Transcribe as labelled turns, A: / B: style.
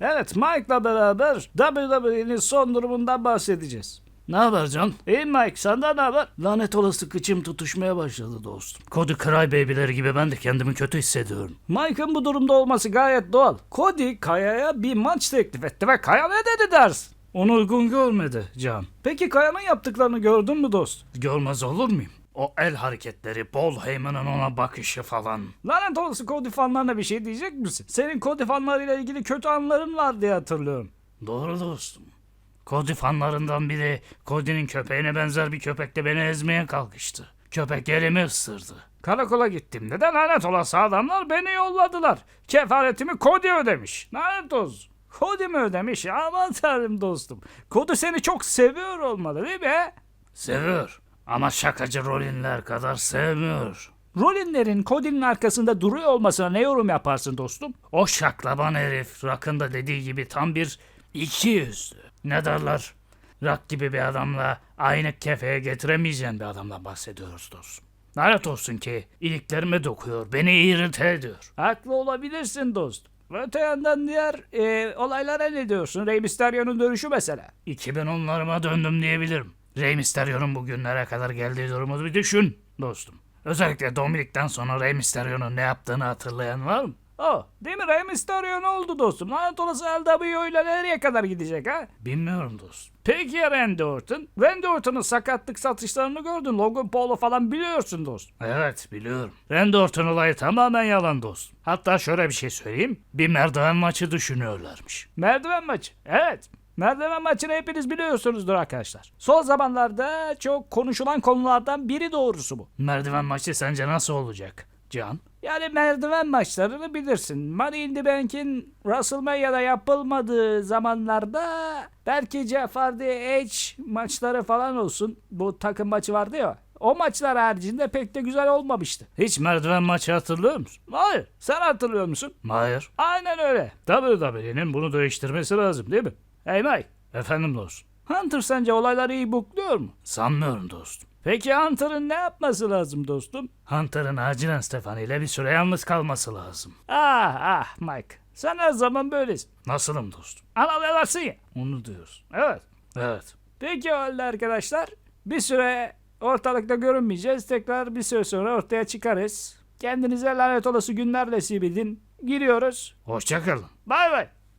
A: Evet Mike'la beraber WWE'nin son durumundan bahsedeceğiz. Ne haber Can? İyi Mike senden ne haber? Lanet olası kıçım tutuşmaya başladı dostum. Cody Crybaby'leri gibi ben de kendimi kötü hissediyorum. Mike'ın bu durumda olması gayet doğal. Cody Kaya'ya bir maç teklif etti ve Kaya ne dedi dersin? Onu uygun görmedi Can. Peki Kaya'nın yaptıklarını gördün mü dost? Görmez olur muyum? O el hareketleri, Paul Heyman'ın ona bakışı falan. Lanet olası Cody fanlarına bir şey diyecek misin? Senin Cody fanlarıyla ilgili kötü anların var diye hatırlıyorum. Doğru dostum. Cody fanlarından biri Cody'nin köpeğine benzer bir köpekle beni ezmeye kalkıştı. Köpek elimi ısırdı. Karakola gittim. Neden lanet olası adamlar beni yolladılar. Kefaretimi Cody ödemiş. Lanet olsun. Cody mi ödemiş? Aman tanrım dostum. Cody seni çok seviyor olmalı değil mi? Seviyor. Ama şakacı Rolinler kadar sevmiyor. Rolinlerin Cody'nin arkasında duruyor olmasına ne yorum yaparsın dostum? O şaklaban herif Rock'ın da dediği gibi tam bir iki yüzlü. Ne derler? Rock gibi bir adamla aynı kefeye getiremeyeceğin bir adamla bahsediyoruz dostum. Lanet olsun ki iliklerime dokuyor, beni irite ediyor. Haklı olabilirsin dostum. Öte yandan diğer e, olaylara ne diyorsun? Rey Mysterio'nun dönüşü mesela. 2010'larıma döndüm diyebilirim. Rey bugünlere kadar geldiği durumu bir düşün dostum. Özellikle Dominik'ten sonra Rey Mysterio'nun ne yaptığını hatırlayan var mı? O, değil mi Rey Mysterio ne oldu dostum? Lanet olası LWO ile nereye kadar gidecek ha? Bilmiyorum dostum. Peki ya Randy Orton? Randy Orton'un sakatlık satışlarını gördün. Logan Paul'u falan biliyorsun dostum. Evet biliyorum. Randy Orton olayı tamamen yalan dostum. Hatta şöyle bir şey söyleyeyim. Bir merdiven maçı düşünüyorlarmış. Merdiven maçı? Evet. Merdiven maçını hepiniz biliyorsunuzdur arkadaşlar. Son zamanlarda çok konuşulan konulardan biri doğrusu bu. Merdiven maçı sence nasıl olacak Can? Yani merdiven maçlarını bilirsin. Money in the Bank'in WrestleMania'da yapılmadığı zamanlarda belki Jeff Hardy Edge maçları falan olsun. Bu takım maçı vardı ya. O maçlar haricinde pek de güzel olmamıştı. Hiç merdiven maçı hatırlıyor musun? Hayır. Sen hatırlıyor musun? Hayır. Aynen öyle. WWE'nin bunu değiştirmesi lazım değil mi? Hey Mike. Efendim dostum. Hunter sence olayları iyi bukluyor mu? Sanmıyorum dostum. Peki Hunter'ın ne yapması lazım dostum? Hunter'ın acilen Stefani ile bir süre yalnız kalması lazım. Ah ah Mike. Sen her zaman böylesin. Nasılım dostum? Anlayarsın ya. Onu diyorsun. Evet. Evet. Peki o halde arkadaşlar. Bir süre ortalıkta görünmeyeceğiz. Tekrar bir süre sonra ortaya çıkarız. Kendinize lanet olası günler nasip edin. Giriyoruz. Hoşçakalın. Bay bay.